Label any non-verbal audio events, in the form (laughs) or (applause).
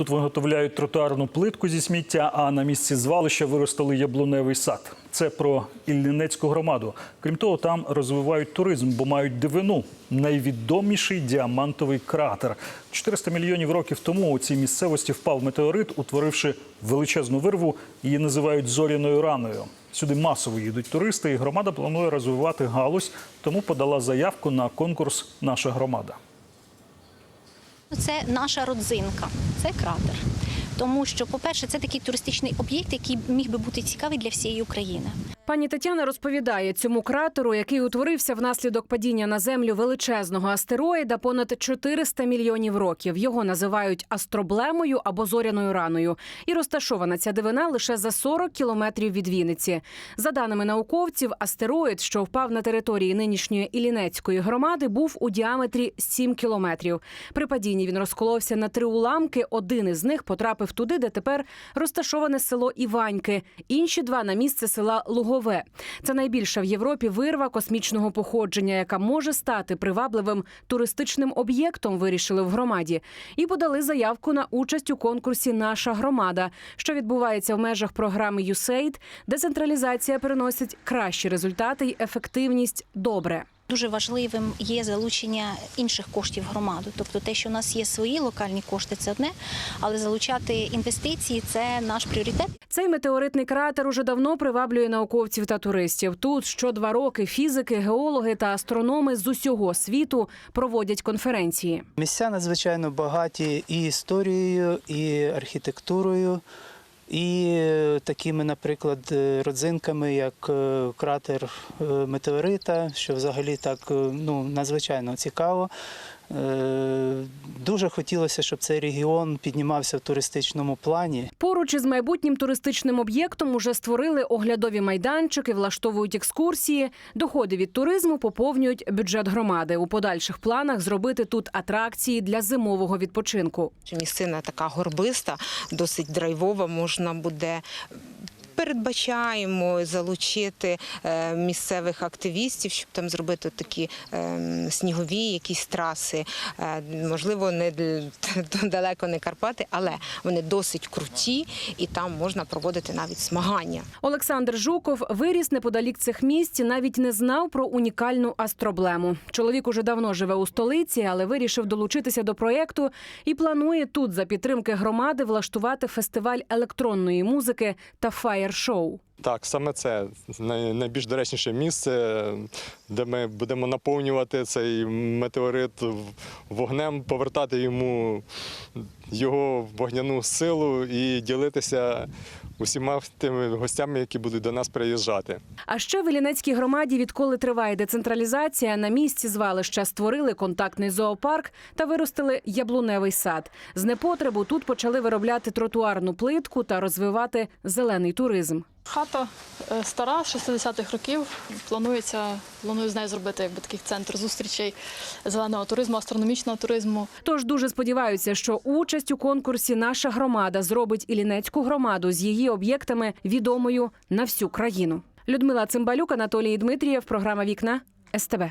Тут виготовляють тротуарну плитку зі сміття, а на місці звалища виростили яблуневий сад. Це про Іллінецьку громаду. Крім того, там розвивають туризм, бо мають дивину найвідоміший діамантовий кратер. 400 мільйонів років тому у цій місцевості впав метеорит, утворивши величезну вирву. Її називають зоряною раною. Сюди масово їдуть туристи, і громада планує розвивати галузь, тому подала заявку на конкурс Наша громада. Це наша родзинка, це кратер. Тому що, по-перше, це такий туристичний об'єкт, який міг би бути цікавий для всієї України. Пані Тетяна розповідає, цьому кратеру, який утворився внаслідок падіння на землю величезного астероїда, понад 400 мільйонів років. Його називають астроблемою або зоряною раною. І розташована ця дивина лише за 40 кілометрів від Вінниці. За даними науковців, астероїд, що впав на території нинішньої Іллінецької громади, був у діаметрі 7 кілометрів. При падінні він розколовся на три уламки. Один із них потрапив туди, де тепер розташоване село Іваньки. Інші два на місце села Лугове. Це найбільша в Європі вирва космічного походження, яка може стати привабливим туристичним об'єктом. Вирішили в громаді і подали заявку на участь у конкурсі Наша громада, що відбувається в межах програми USAID. Децентралізація приносить кращі результати й ефективність добре. Дуже важливим є залучення інших коштів в громаду. Тобто те, що у нас є свої локальні кошти, це одне, але залучати інвестиції це наш пріоритет. Цей метеоритний кратер уже давно приваблює науковців та туристів. Тут що два роки фізики, геологи та астрономи з усього світу проводять конференції. Місця надзвичайно багаті і історією, і архітектурою, і е, такими, наприклад, е, родзинками, як е, кратер метеорита, що взагалі так ну, надзвичайно цікаво. Е, Дуже хотілося, щоб цей регіон піднімався в туристичному плані. Поруч із майбутнім туристичним об'єктом уже створили оглядові майданчики, влаштовують екскурсії. Доходи від туризму поповнюють бюджет громади. У подальших планах зробити тут атракції для зимового відпочинку. Місцина така горбиста, досить драйвова. Можна буде. Передбачаємо залучити е, місцевих активістів, щоб там зробити такі е, снігові якісь траси. Е, можливо, не (laughs) далеко не Карпати, але вони досить круті, і там можна проводити навіть змагання. Олександр Жуков виріс неподалік цих місць, навіть не знав про унікальну астроблему. Чоловік уже давно живе у столиці, але вирішив долучитися до проєкту і планує тут за підтримки громади влаштувати фестиваль електронної музики та фаєр-шоу. Так, саме це найбільш доречніше місце, де ми будемо наповнювати цей метеорит вогнем, повертати йому його вогняну силу і ділитися усіма тими гостями, які будуть до нас приїжджати. А ще в Іллінецькій громаді, відколи триває децентралізація, на місці звалища створили контактний зоопарк та виростили яблуневий сад. З непотребу тут почали виробляти тротуарну плитку та розвивати зелений туризм. Хата е, стара, 60-х років. Планується, планую з нею зробити якби такий центр зустрічей зеленого туризму, астрономічного туризму. Тож дуже сподіваються, що участь у конкурсі наша громада зробить Іллінецьку громаду з її об'єктами відомою на всю країну. Людмила Цимбалюк, Анатолій Дмитрієв, програма Вікна СТБ.